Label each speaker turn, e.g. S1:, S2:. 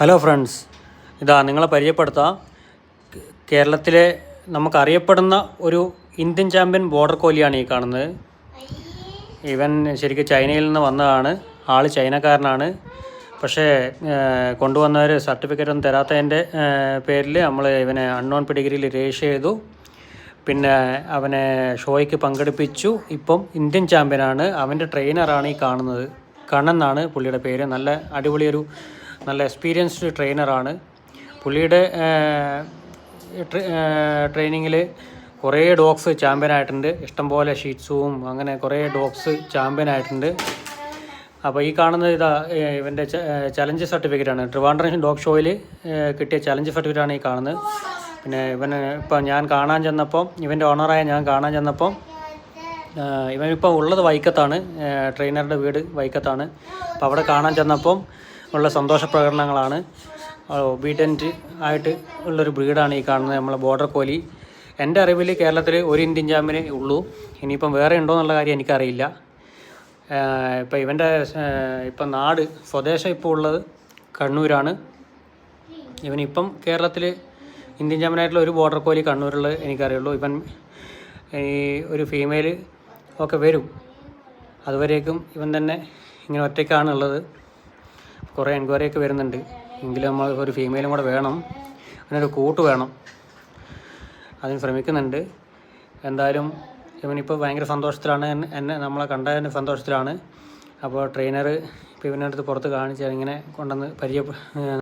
S1: Hello friends ഇതാ നിങ്ങളെ പരിചയപ്പെടുത്താം. കേരളത്തിലെ നമുക്കറിയപ്പെടുന്ന ഒരു ഇന്ത്യൻ ചാമ്പ്യൻ ബോർഡർ കോലിയാണ് ഈ കാണുന്നത്. ഇവൻ ശരിക്കും ചൈനയിൽ നിന്ന് വന്നതാണ്. ആൾ ചൈനക്കാരനാണ്. പക്ഷേ കൊണ്ടുവന്നവർ സർട്ടിഫിക്കറ്റ് ഒന്നും തരാത്തതിന്റെ പേരിൽ നമ്മൾ ഇവനെ അൺനോൺ പിടിഗിരിയിൽ രജിസ്റ്റർ ചെയ്തു. പിന്നെ അവനെ ഷോയ്ക്ക് പങ്കെടുപ്പിച്ചു. ഇപ്പം ഇന്ത്യൻ ചാമ്പ്യനാണ്. അവന്റെ ട്രെയിനറാണ് ഈ കാണുന്നത്. കണ്ണൻ എന്നാണ് പുള്ളിയുടെ പേര്. നല്ല അടിപൊളിയൊരു നല്ല എക്സ്പീരിയൻസ്ഡ് ട്രെയിനറാണ്. പുള്ളിയുടെ ട്രെയിനിങ്ങിൽ കുറേ ഡോഗ്സ് ചാമ്പ്യൻ ആയിട്ടുണ്ട്. ഇഷ്ടംപോലെ ഷീറ്റ്സും അങ്ങനെ കുറേ ഡോഗ്സ് ചാമ്പ്യൻ ആയിട്ടുണ്ട്. അപ്പോൾ ഈ കാണുന്നത് ഇതാ ഇവന്റെ ചലഞ്ച് സർട്ടിഫിക്കറ്റാണ്. ട്രിവാൻഡ്രം ഡോഗ് ഷോയിൽ കിട്ടിയ ചലഞ്ച് സർട്ടിഫിക്കറ്റാണ് ഈ കാണുന്നത്. പിന്നെ ഇവന് ഇപ്പം ഞാൻ കാണാൻ ചെന്നപ്പം ഇവന്റെ ഓണറായ ഞാൻ കാണാൻ ചെന്നപ്പം ഇവനിപ്പം ഉള്ളത് വൈക്കത്താണ്. ട്രെയിനറുടെ വീട് വൈക്കത്താണ്. അപ്പോൾ അവിടെ കാണാൻ ചെന്നപ്പം ഉള്ള സന്തോഷ പ്രകടനങ്ങളാണ് ഒബീഡിയന്റ് ആയിട്ട് ഉള്ളൊരു ബ്രീഡാണ് ഈ കാണുന്നത് നമ്മളെ ബോർഡർ കോലി എന്റെ അറിവിൽ കേരളത്തിൽ ഒരു ഇന്ത്യൻ ജാമിനെ ഉള്ളൂ. ഇനിയിപ്പം വേറെ ഉണ്ടോ എന്നുള്ള കാര്യം എനിക്കറിയില്ല. ഇപ്പം ഇവന്റെ ഇപ്പം നാട് സ്വദേശം ഇപ്പോൾ ഉള്ളത് കണ്ണൂരാണ്. ഇവനിപ്പം കേരളത്തിൽ ഇന്ത്യൻ ജാമിനായിട്ടുള്ള ഒരു ബോർഡർ കോലി കണ്ണൂരുള്ളത് എനിക്കറിയുള്ളൂ. ഇവൻ ഈ ഒരു ഫീമെയിൽ ഒക്കെ വരും. അതുവരേക്കും ഇവൻ തന്നെ ഇങ്ങനെ ഒറ്റയ്ക്കാണ് ഉള്ളത്. കുറേ എൻക്വയറി ഒക്കെ വരുന്നുണ്ട്. എങ്കിലും നമ്മൾ ഒരു ഫീമെയിലും കൂടെ വേണം. അതിനൊരു കൂട്ട് വേണം. അതിന് ശ്രമിക്കുന്നുണ്ട്. എന്തായാലും ഇവനിപ്പോൾ ഭയങ്കര സന്തോഷത്തിലാണ്. എന്നെ- നമ്മളെ കണ്ടതിന്റെ സന്തോഷത്തിലാണ്. അപ്പോൾ ട്രെയിനർ ഇപ്പോൾ ഇവന്റെ അടുത്ത് പുറത്ത് കാണിച്ച് ഇങ്ങനെ കൊണ്ടുവന്ന് പരിചയ